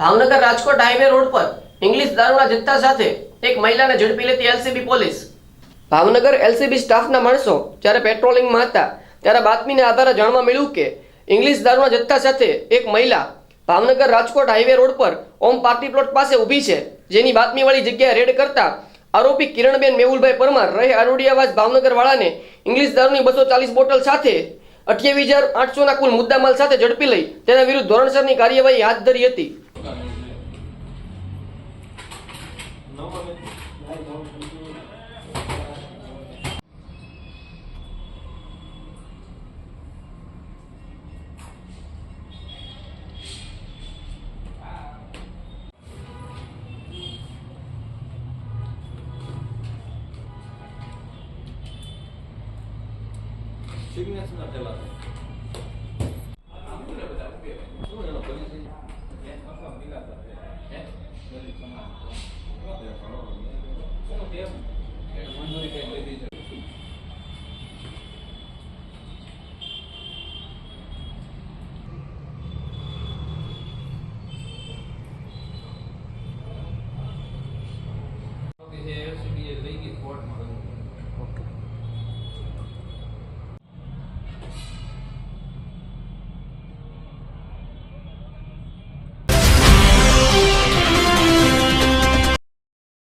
Bhavnagar Rajkot highway road પર English દારૂના જથ્થા સાથે એક મહિલાને ઝડપી લેતી એલસીબી પોલીસ. ભાવનગર એલસીબી સ્ટાફના માણસો જ્યારે પેટ્રોલિંગમાં હતા, ત્યારે બાતમીને આધારે જાણવા મળ્યું કે ઇંગ્લિશ દારૂના જથ્થા સાથે એક મહિલા ભાવનગર રાજકોટ હાઈવે રોડ પર ઓમ પાર્ટી પ્લોટ પાસે ઊભી છે. જેની બાતમીવાળી જગ્યાએ રેડ કરતા આરોપી કિરણબેન મેહુલભાઈ પરમાર રહે આરોડિયાવાસ ભાવનગરવાળાને ઇંગ્લિશ દારૂની બસો ચાલીસ બોટલ સાથે અઠ્યાવીસ હજાર આઠસોના કુલ મુદ્દામાલ સાથે ઝડપી લઈ તેના વિરુદ્ધ ધોરણસરની કાર્યવાહી હાથ ધરી હતી. Signature not allowed. ટેપ એટલે મંજૂરી કંઈક લીધી છે લઈ ગઈ કોર્ટ કોર્ટમાં